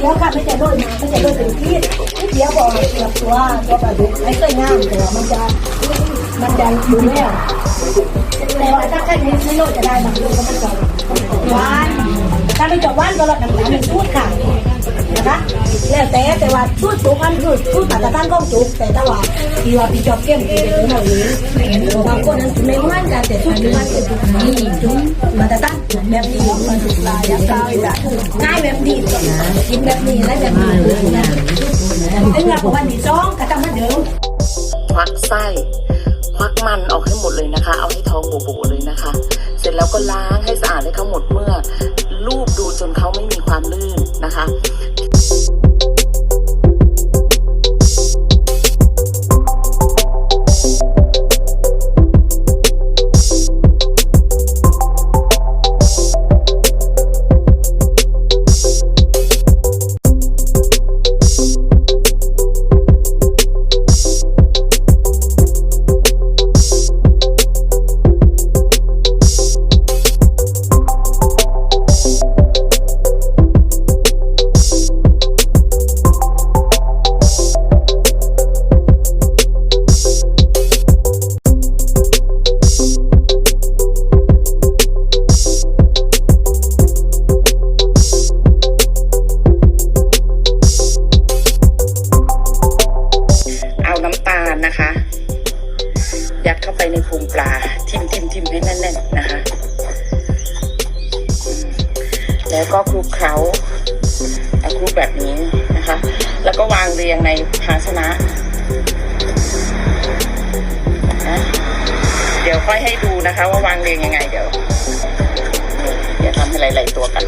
สียค่ะไม่ใช่ด้วยมาไม่ใช่โดยเป็นพิที่เสียบอกเสียตัวตัวแบบดุกไม่เคยง่ายแต่มันจะมันดันอยู่แน่แต่ว่าถ้าแค่นี้ไม่โลดจะได้บางโลดก็ไม่จบวันถ้าไม่จบวันก็ลดน้ำหนักหนึ่พูดค่ะ นะคะแล้วแต่แต่ว่าพูดจุกอันพูดพูดมาตรฐานของจุกแต่ถ้าว่าที่ว่าพี่จอบเข้มที่เป็นเรานี้บางคนนั้นไม่เหมือนกันแต่พูดถึงมันเป็นจุกนี้จุกมาตรฐานแบบนี้มันจุกตายอย่างเก่าอีกละง่ายแบบนี้กินแบบนี้และแบบนี้นะถึงเราบอกว่านี่จ้องก็ต้งมาเดิมควักไส้ควักมันออกให้หมดเลยนะคะ เอาให้ท้องโบๆเลยนะคะ เสร็จแล้วก็ล้างให้สะอาดให้เขาหมดเมื่อลูบดูจนเขาไม่มีความลื่นนะคะ งปลาทิมทิมทิมให้แน่นๆนะคะ แล้วก็คลุกเคล้าคลุกแบบนี้นะคะ แล้วก็วางเรียงในภาชนะนะเดี๋ยวค่อยให้ดูนะคะ ว่าวางเรียงยังไงเดี๋ยว เดี๋ยวทำให้หลายๆตัวกัน